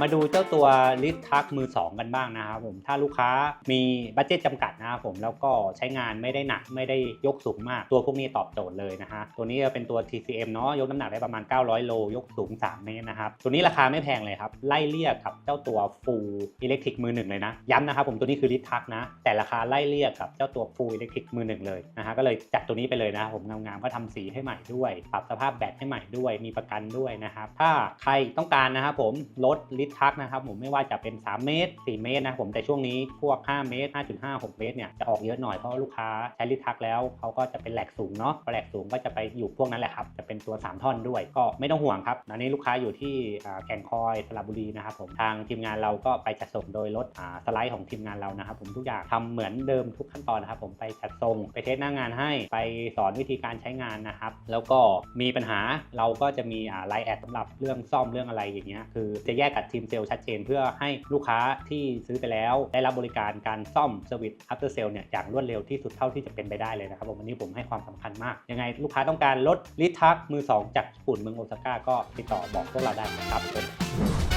มาดูเจ้าตัวลิสทักมือ 2 กันบ้างนะครับผมถ้าลูกค้ามีบัตเจ็ตจำกัดนะครับผมแล้วก็ใช้งานไม่ได้หนักไม่ได้ยกสูงมาก ตัวพวกนี้ตอบโจทย์เลยนะฮะตัวนี้จะเป็นตัว TCM เนาะยกน้ำหนักได้ประมาณ 900 โล ยกสูง 3 เมตรนะครับตัวนี้ราคาไม่แพงเลยครับ ไล่เลี่ยกับเจ้าตัว Full Electric มือหนึ่งเลยนะย้ำนะครับผมตัวนี้คือลิสทักนะ แต่ราคาไล่เลี่ยกับเจ้าตัว Full Electric มือหนึ่งเลยนะฮะก็เลยจัดตัวนี้ไปเลยนะครับผมงามๆก็ทำสีให้ใหม่ด้วย ปรับสภาพแบตให้ใหม่ด้วย มีประกันด้วยนะครับถ้าใครต้องการนะครับผมลดลิตรทักนะครับผมไม่ว่าจะเป็น 3 เมตร 4 เมตรนะผมแต่ช่วงนี้พวก 5 เมตร 5.5 6 เมตรเนี่ยจะออกเยอะหน่อยเพราะลูกค้าใช้ลิทักแล้วเขาก็จะเป็นแหลกสูงเนาะแหลกสูงก็จะไปอยู่พวกนั้นแหละครับจะเป็นตัว 3 ท่อนด้วย ก็ไม่ต้องห่วงครับตอนนี้ลูกค้าอยู่ที่แก่งคอยสระบุรีนะครับผมทางทีมงานเราก็ไปจัดส่งโดยรถสไลด์ของทีมงานเรานะครับผมทุกอย่างทำเหมือนเดิมทุกขั้นตอนนะครับผมไปจัดส่งไปเทสหน้างานให้ไปสอนวิธีการใช้งานนะครับแล้วก็มีปัญหาเราก็จะมีไลน์แอดสำหรับเรื่องซ่อมเรื่องอะไรอย่างเงี้ยคือจะแยกกับทีมเซลล์ชัดเจน เพื่อให้ลูกค้าที่ซื้อไปแล้ว ได้รับบริการการซ่อมเซอร์วิสอัพเตอร์เซลล์เนี่ยอย่างรวดเร็วที่สุดเท่าที่จะเป็นไปได้เลยนะครับผมวันนี้ผมให้ความสำคัญมาก ยังไงลูกค้าต้องการลดลิทักมือ 2 จากญี่ปุ่นเมืองโอซาก้าก็ติดต่อบอกพวกเราได้นะครับ